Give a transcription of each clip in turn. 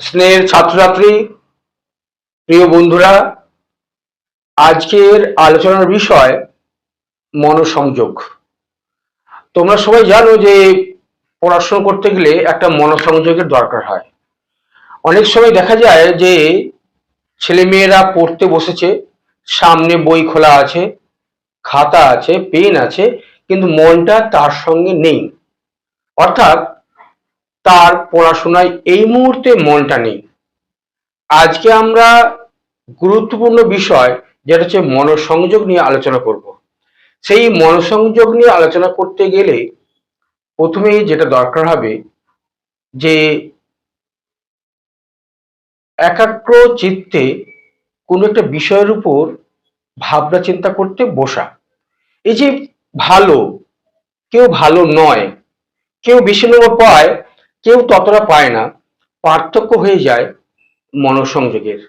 স্নেহের ছাত্রছাত্রী, প্রিয় বন্ধুরা, আজকের আলোচনার বিষয় মনোসংযোগ। তোমরা সবাই জানো যে পড়াশোনা করতে গেলে একটা মনোসংযোগের দরকার হয়। অনেক সময় দেখা যায় যে ছেলেমেয়েরা পড়তে বসেছে, সামনে বই খোলা আছে, খাতা আছে, পেন আছে, কিন্তু মনটা তার সঙ্গে নেই। অর্থাৎ তার পড়াশোনায় এই মুহূর্তে মনটা নেই। আজকে আমরা গুরুত্বপূর্ণ বিষয়, যেটা হচ্ছে মনোসংযোগ নিয়ে আলোচনা করব। সেই মনোসংযোগ নিয়ে আলোচনা করতে গেলে প্রথমেই যেটা দরকার হবে যে একাগ্র চিত্তে কোনো একটা বিষয়ের উপর ভাবনা চিন্তা করতে বসা। এই যে ভালো, কেউ ভালো নয়, কেউ বেশি নম্বর পায় কেউ ততটা পায় না, পার্থক্য হয়ে যায় মনোসংযোগের।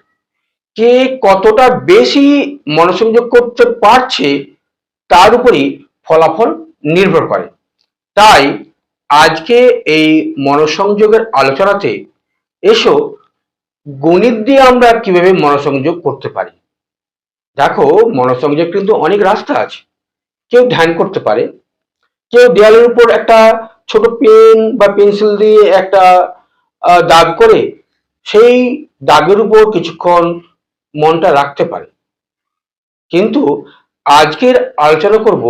কে কতটা বেশি মনোসংযোগ করতে পারছে, তার উপরই ফলাফল নির্ভর করে। তাই আজকে এই মনোসংযোগের আলোচনাতে এসো, গণিত দিয়ে আমরা কীভাবে মনোসংযোগ করতে পারি। দেখো, মনোসংযোগ কিন্তু অনেক রাস্তা আছে। কেউ ধ্যান করতে পারে, কেউ দেয়ালের উপর একটা ছোট পেন বা পেন্সিল দিয়ে একটা দাগ করে সেই দাগের উপর কিছুক্ষণ মনটা রাখতে পারে। কিন্তু আজকের আলোচনা করব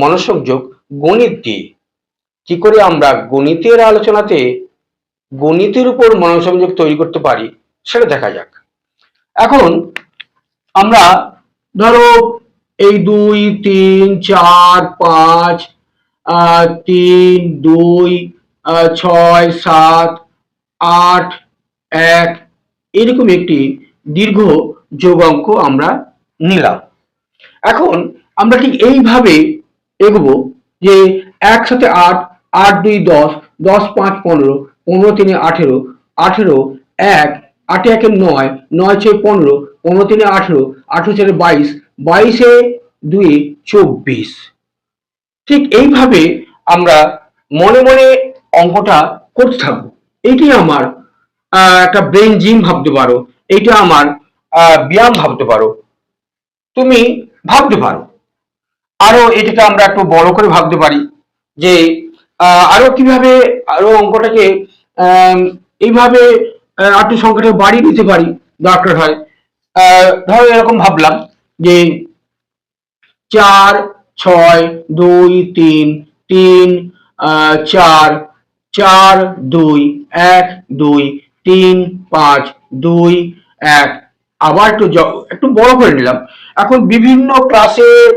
মনোসংযোগ গণিত দিয়ে। কি করে আমরা গণিতের আলোচনাতে গণিতের উপর মনোসংযোগ তৈরি করতে পারি সেটা দেখা যাক। এখন আমরা ধরো এই দুই, তিন, চার, পাঁচ তিন, দুই ছয়, সাত, আট, এক, এরকম একটি দীর্ঘ যোগ অঙ্ক আমরা নিলাম। এখন আমরা ঠিক এইভাবে এগোবো যে একসাথে আট আট, দুই, দশ দশ, পাঁচ, পনেরো পনেরো, তিনে, আঠেরো আঠেরো, এক, আটে একে নয় নয়, ছয়, পনেরো পনেরো, তিনে, আঠেরো আঠেরো, চারে বাইশ, বাইশে দুই, চব্বিশ। ঠিক এইভাবে আমরা মনে মনে অঙ্কটা করতে থাকব। এইটি আমার একটা ব্রেন জিম ভাবতে পারো, এইটা আমার ব্যায়াম ভাবতে পারো। তুমি ভাবতে পারো। আরও এটাকে আমরা একটু বড় করে ভাবতে পারি যে আরও কীভাবে আরও অঙ্কটাকে এইভাবে একটু সংখ্যাটা বাড়িয়ে দিতে পারি, দরকার হয়। ধরো এরকম ভাবলাম যে, চার ছয়, দুই, তিন তিন চার চার, দুই, এক, দুই, তিন, পাঁচ, দুই, এক। আবার একটু একটু বড় করে নিলাম। এখন বিভিন্ন ক্লাসের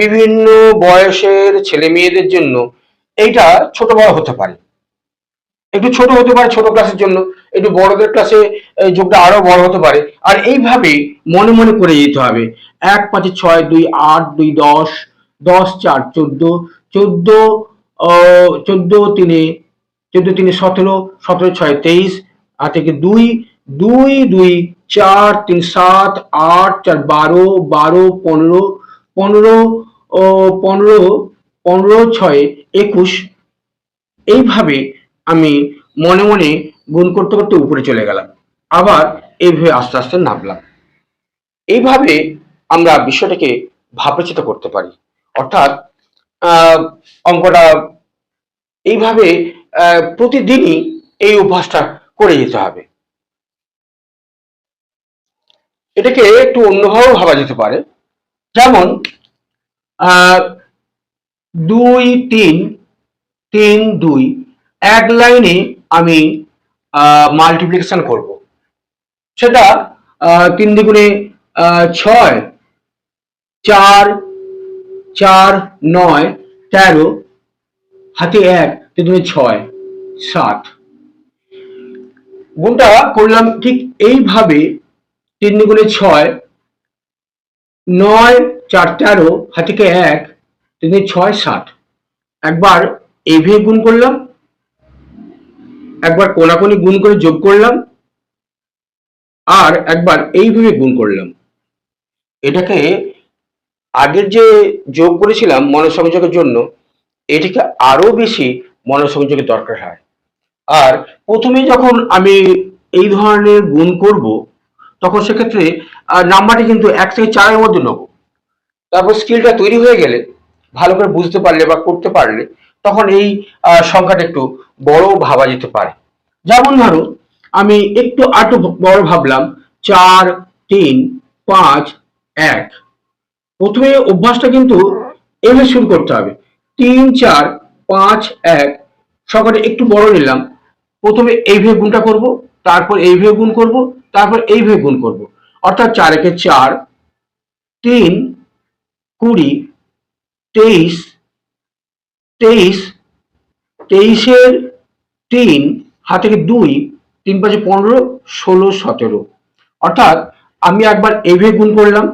বিভিন্ন বয়সের ছেলে মেয়েদের জন্য এইটা ছোট বড় হতে পারে। একটু ছোট হতে পারে ছোট ক্লাসের জন্য, একটু বড়দের ক্লাসে যোগটা আরও বড় হতে পারে। আর এইভাবে মনে মনে করে যেতে হবে। এক, পাঁচে, ছয়, দুই, আট, দুই, দশ দশ, চার, চোদ্দ চোদ্দ চোদ্দ, তিনে চোদ্দ, তিনে সতেরো সতেরো, ছয়, তেইশ, আর থেকে দুই দুই দুই, চার, তিন, সাত, আট, চার, বারো বারো, পনেরো পনেরো পনেরো পনেরো, ছয়, একুশ, এইভাবে আমি মনে মনে গুণ করতে করতে উপরে চলে গেলাম। আবার এইভাবে আস্তে আস্তে নামলাম। এইভাবে আমরা বিষয়টাকে ভাবচিত করতে পারি। অর্থাৎ অঙ্কটা এইভাবে প্রতিদিনই এই অভ্যাসটা করে যেতে হবে। এটাকে একটু অন্যভাবে ভাবা যেতে পারে। যেমন দুই, তিন তিন, দুই এক লাইনে আমি মাল্টিপ্লিকেশন করব। সেটা তিন দ্বিগুণে ছয়, চার চার, নয়, তেরো, হাতে এক, তিন দুগুণে ছয়, সাত। গুণটা করলাম ঠিক এইভাবে তিন দুগুণে ছয়, নয়, চার, তেরো হাতিকে এক, তিন ছয়, সাত। একবার এইভাবে গুণ করলাম একবার কোনাকুনি গুণ করে যোগ করলাম, আর একবার এইভাবে গুণ করলাম। এটাকে আগের যে যোগ করেছিলাম মনোসংযোগের জন্য, এটাকে আরও বেশি মনোসংযোগের দরকার হয়। আর প্রথমে যখন আমি এই ধরনের গুণ করব, তখন সেক্ষেত্রে নাম্বারটি কিন্তু এক থেকে চারের মধ্যে নেব। তারপর স্কিলটা তৈরি হয়ে গেলে, ভালো করে বুঝতে পারলে বা করতে পারলে তখন এই সংখ্যাটা একটু বড় ভাবা যেতে পারে। যেমন ধরো, আমি একটু আটু বড় ভাবলাম, চার, তিন, পাঁচ, এক। প্রথমে অভ্যাসটা কিন্তু এভাবে শুরু করতে হবে। তিন, চার, পাঁচ, এক, সংখ্যাটা একটু বড় নিলাম। প্রথমে এইভাবে গুণটা করব, তারপর এইভাবে গুণ করব, তারপর এইভাবে গুণ করব। অর্থাৎ চার একে চার, তিন, কুড়ি, তেইশ তেইশ, তেইশের তিন, হাত থেকে দুই, তিন পাঁচে পনেরো, ষোলো, সতেরো। অর্থাৎ আমি একবার এইভাবে গুণ করলাম।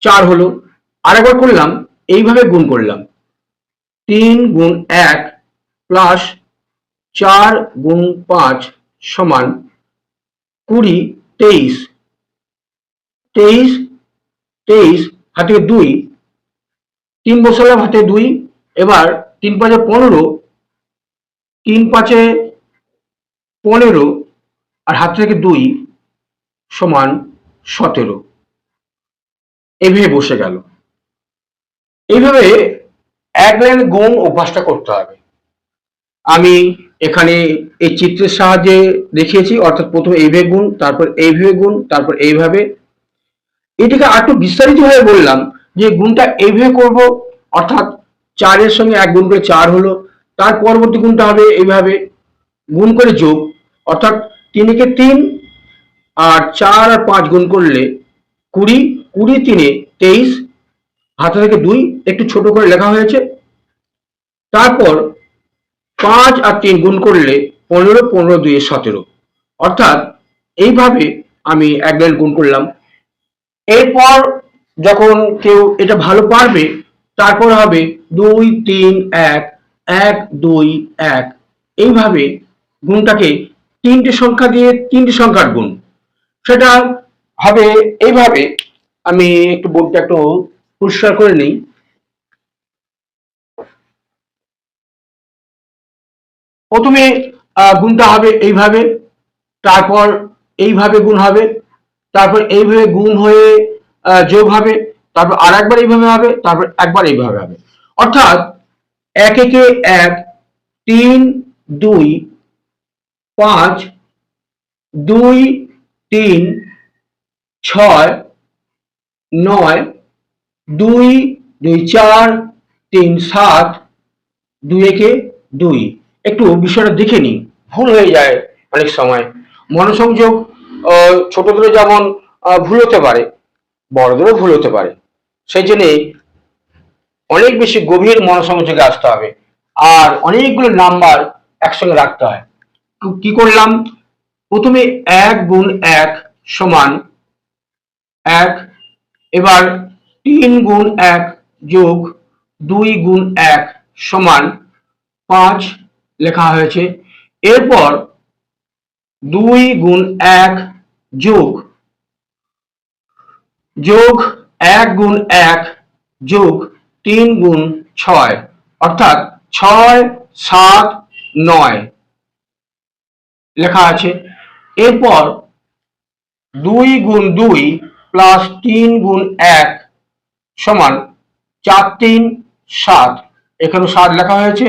চার হলো, আরেকবার করলাম, এইভাবে গুণ করলাম। তিন গুণ এক প্লাস চার গুণ পাঁচ সমান কুড়ি, তেইশ। তেইশ তেইশ, হাতে দুই তিন বসালাম হাতে দুই, এবার তিন পাঁচে পনেরো, তিন পাঁচে পনেরো, আর হাত থেকে দুই সমান সতেরো। এভাবে বসে গেল। এইভাবে এক লাইন গুণ অভ্যাসটা করতে হবে। আমি এখানে এই চিত্রের সাহায্যে দেখিয়েছি, অর্থাৎ প্রথমে এইভাবে গুণ, তারপর এইভাবে গুণ, তারপর এইভাবে। এটিকে আর একটু বিস্তারিতভাবে বললাম। যে গুণটা এইভাবে করব, অর্থাৎ চারের সঙ্গে এক গুণ করে চার হলো, তার পরবর্তী গুণটা হবে এইভাবে গুণ করে যোগ, অর্থাৎ তিনকে তিন আর চার আর পাঁচ গুণ করলে কুড়ি কুড়ি তিনে তেইশ, হাতে থেকে দুই, একটু ছোট করে লেখা হয়েছে। তারপর পাঁচ আর তিন গুণ করলে পনেরো পনেরো দুই সতেরো। অর্থাৎ এইভাবে আমি এক গুণ করলাম। এরপর যখন কেউ এটা ভালো পারবে, তারপর হবে দুই, তিন, এক এক, দুই, এক। এইভাবে গুণটাকে তিনটে সংখ্যা দিয়ে তিনটে সংখ্যার গুণ। সেটা হবে এইভাবে, আমি একটু বোর্ডটা একটু পরিষ্কার করে নিই। প্রথমে গুণটা হবে এইভাবে, তারপর এইভাবে গুণ হবে, তারপর এইভাবে গুণ হয়ে যোগ হবে তারপর আর একবার এইভাবে হবে তারপর একবার এইভাবে হবে। অর্থাৎ এক একে এক তিন দুই পাঁচ দুই তিন ছয় নয় দুই দুই চার তিন সাত দুই একে দুই। একটু বিষয়টা দেখে নিই। ভুল হয়ে যায় অনেক সময়। মনোসংযোগ আহ, ছোটদেরও যেমন ভুল হতে পারে বড়দেরও ভুল হতে পারে। সেই জন্যে অনেক বেশি গভীর মনোসংযোগে আসতে হবে। আর অনেকগুলো নাম্বার একসঙ্গে রাখতে হয়। কি- করলাম? প্রথমে এক গুণ এক সমান এক, এবার তিন গুণ এক যোগ দুই গুণ এক সমান পাঁচ লেখা হয়েছে। এরপর দুই গুণ এক যোগ যোগ এক গুণ এক যোগ তিন গুণ ছয়, অর্থাৎ ছয় সাত নয়। লেখা আছে। এরপর দুই গুণ দুই প্লাস তিন গুণ এক সমান চার তিন সাত। এখানে সাত লেখা হয়েছে।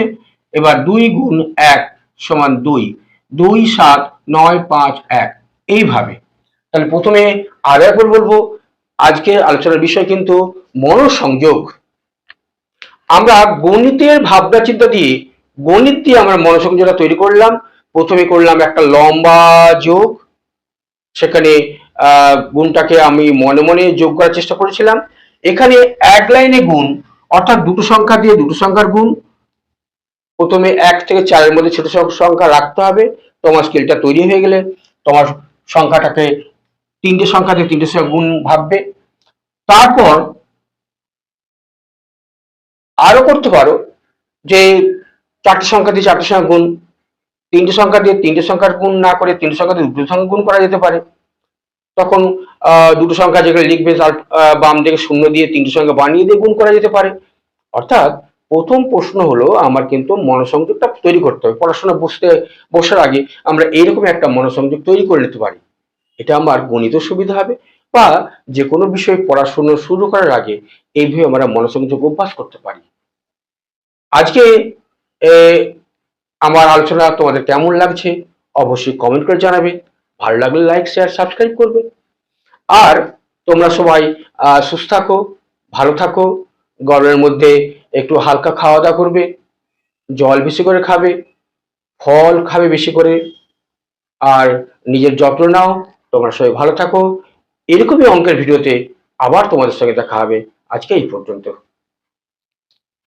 এবার দুই গুণ এক সমান দুই। দুই সাত নয় পাঁচ এক। এইভাবে। তাহলে প্রথমে আরও একবার বলব আজকের আলোচনার বিষয় কিন্তু মনোসংযোগ। আমরা গণিতের ভাবনা চিন্তা দিয়ে গণিত দিয়ে আমরা মনোসংযোগটা তৈরি করলাম। প্রথমে করলাম একটা লম্বা যোগ। সেখানে গুণটাকে আমি মনে মনে যোগ করার চেষ্টা করেছিলাম। এখানে এক লাইনে গুণ, অর্থাৎ দুটো সংখ্যা দিয়ে দুটো সংখ্যার গুণ। প্রথমে এক থেকে চারের মধ্যে ছোট সংখ্যা রাখতে হবে। তোমার স্কেলটা তৈরি হয়ে গেলে তোমার সংখ্যাটাকে তিনটে সংখ্যা দিয়ে তিনটে সংখ্যা গুণ ভাববে। তারপর আরও করতে পারো যে চারটে সংখ্যা দিয়ে চারটে সংখ্যা গুণ, তিনটে সংখ্যা দিয়ে তিনটে সংখ্যার গুণ না করে তিনটে সংখ্যা দিয়ে দুটো সংখ্যা গুণ করা যেতে পারে। তখন দুটো সংখ্যা যেগুলো লিখবে তার বাম দিকে শূন্য দিয়ে তিনটে সংখ্যা বানিয়ে দিয়ে গুণ করা যেতে পারে। অর্থাৎ প্রথম প্রশ্ন হলো, আমার কিন্তু মনোসংযোগটা তৈরি করতে হবে। পড়াশোনা বসতে বসার আগে আমরা এইরকম একটা মনোসংযোগ তৈরি করে নিতে পারি। এটা আমার গণিত সুবিধা হবে বা যে কোনো বিষয়ে পড়াশুনো শুরু করার আগে এইভাবে আমরা মনোসংযোগ অভ্যাস করতে পারি। আজকে আমার আলোচনা তোমাদের কেমন লাগছে অবশ্যই কমেন্ট করে জানাবে। ভালো লাগলে লাইক শেয়ার সাবস্ক্রাইব করবে। আর তোমরা সবাই সুস্থ থাকো, ভালো থাকো, গরমের মধ্যে একটু হালকা খাওয়া দাওয়া করবে, জল বেশি করে খাবে, ফল খাবে বেশি করে, আর নিজের যত্ন নাও। তোমরা সবাই ভালো থাকো। এরকমই অঙ্কের ভিডিওতে আবার তোমাদের সঙ্গে দেখা হবে। আজকে এই পর্যন্ত।